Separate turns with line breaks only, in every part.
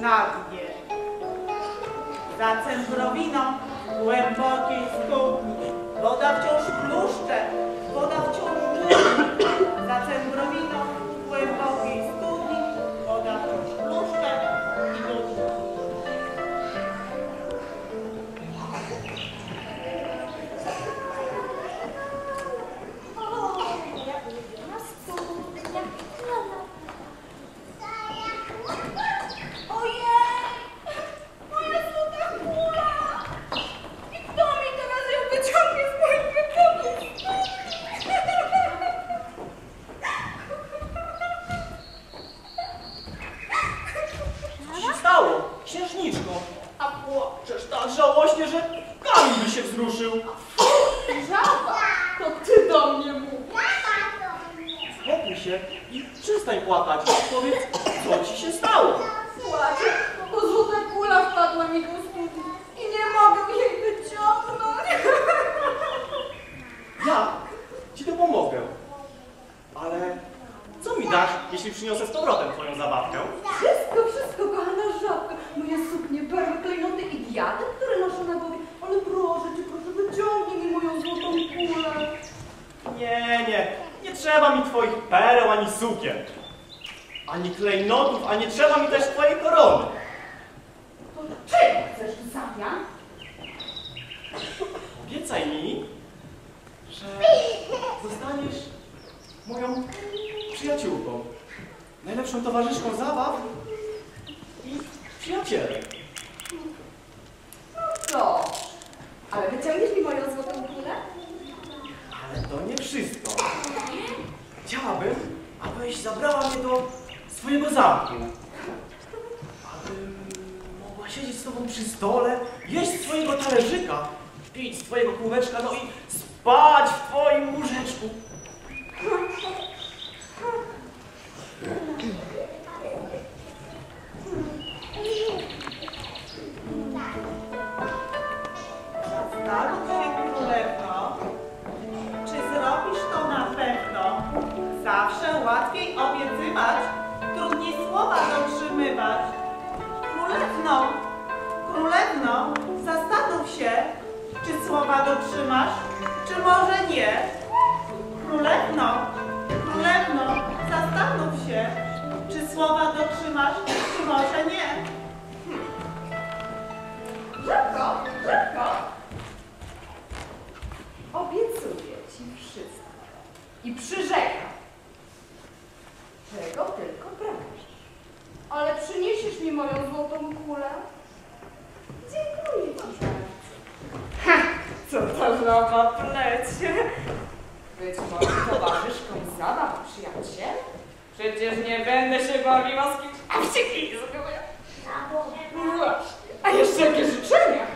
na dnie. Za cembrowiną głębokiej studni woda wciąż chluszcze,
że kamień by się wzruszył.
Żaba! To ty do mnie mówisz!
Spokój się i przestań płakać. Powiedz, co ci się stało.
Płaczę, bo złota kula wpadła mi do studni i nie mogę jej wyciągnąć.
Ja ci to pomogę. Ale co mi dasz, jeśli przyniosę z powrotem twoją zabawkę?
Wszystko, wszystko, kochana żabka. Moje suknie, perły, klejnoty i diadem, które noszę na głowie. Ale proszę cię, proszę, wyciągnij mi moją złotą kulę.
Nie, nie. Nie trzeba mi twoich pereł ani sukien. Ani klejnotów, a nie trzeba mi też twojej korony.
To czego chcesz w zamian?
Obiecaj mi, że zostaniesz moją przyjaciółką, najlepszą towarzyszką zabaw i przyjacielem.
No, ale wyciągniesz mi moją złotą kulę?
Ale to nie wszystko. Chciałabym, abyś zabrała mnie do swojego zamku. Abym mogła siedzieć z tobą przy stole, jeść z twojego talerzyka, pić twojego kubeczka, no i spać w twoim łóżeczku.
Zastanów królewno, zastanów się, czy słowa dotrzymasz, czy może nie. Królewno, królewno, zastanów się, czy słowa dotrzymasz, czy może nie.
Szybko, szybko! Obiecuję ci wszystko i przyrzekam, czego tylko pragniesz. Ale przyniesiesz mi moją złotą kulę? Żaba plecie? Być może towarzyszką zabaw przyjaciel? Przecież nie będę się bawiła z kimś, a wściekli zrobię. Właśnie. A jeszcze jakie życzenia?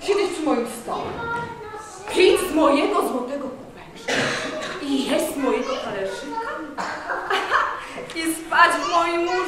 Siedzieć przy moim stole, pić z mojego złotego kubeczka i jeść z mojego talerzyka i spać w moim łóżeczku.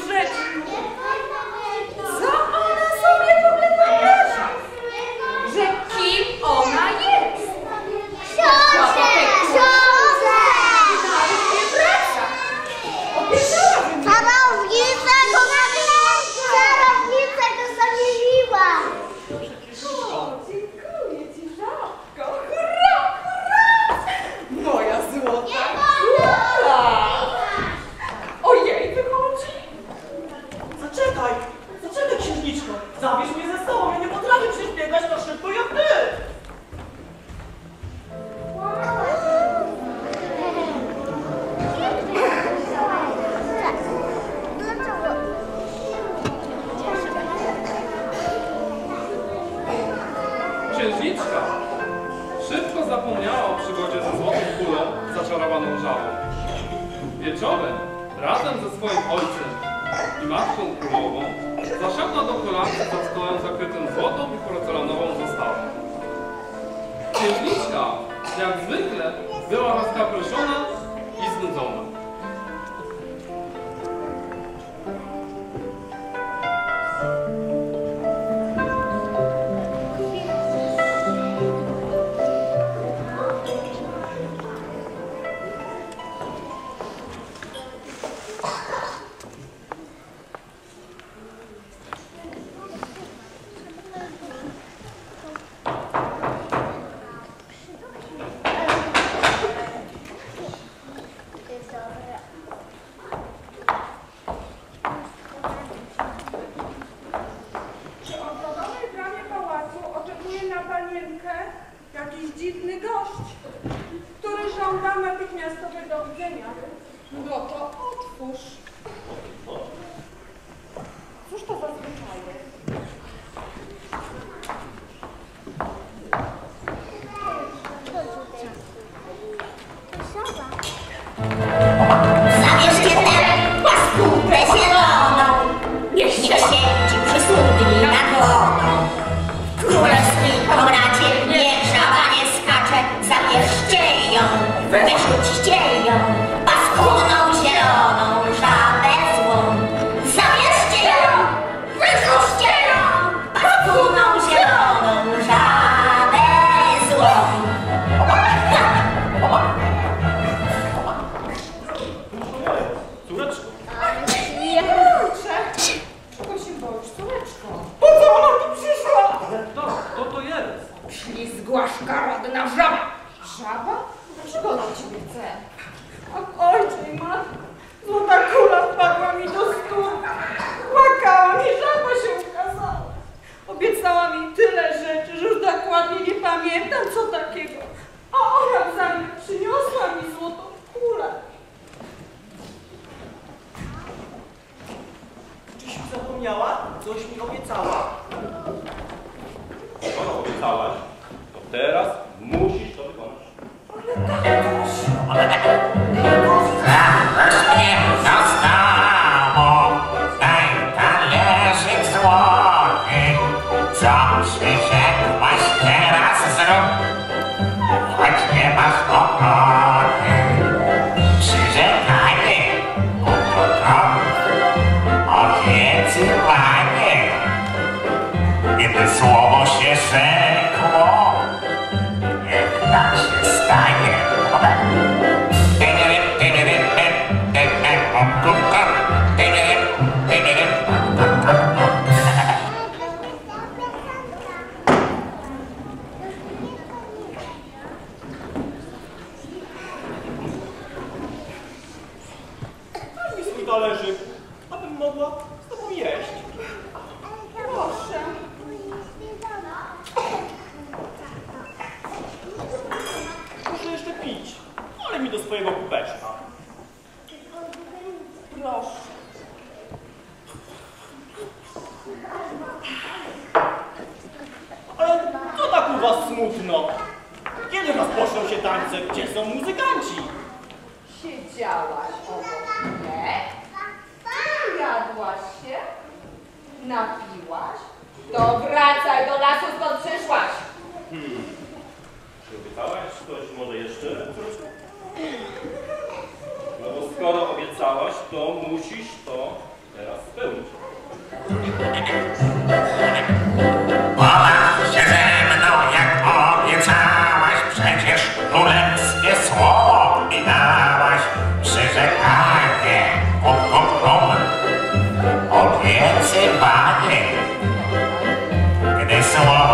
Swoim ojcem i matką królową zasiadła do kolacji za stołem zakrytym złotą i porcelanową zastawą. Księżniczka, jak zwykle, była rozkapryszona i znudzona.
dziwny żąda natychmiastowego widzenia. No to otwórz. Cóż to za zwyczaje? Ślizgła szkaradna żaba. Żaba? Dlaczego ona ciebie chce? Ach, ojcze i matko, złota kula wpadła mi do stóp. Płakałam i żaba się ukazała. Obiecała mi tyle rzeczy, że już dokładnie nie pamiętam
słowo się rzekło, niech tak się stanie.
Daj rozpoczną się tańce? Gdzie są muzykanci?
Siedziałaś obok mnie, jadłaś się, napiłaś, to wracaj do lasu skąd przyszłaś.
Czy obiecałaś coś może jeszcze? No bo skoro obiecałaś, to musisz to teraz spełnić.
se pare, que de eso vamos.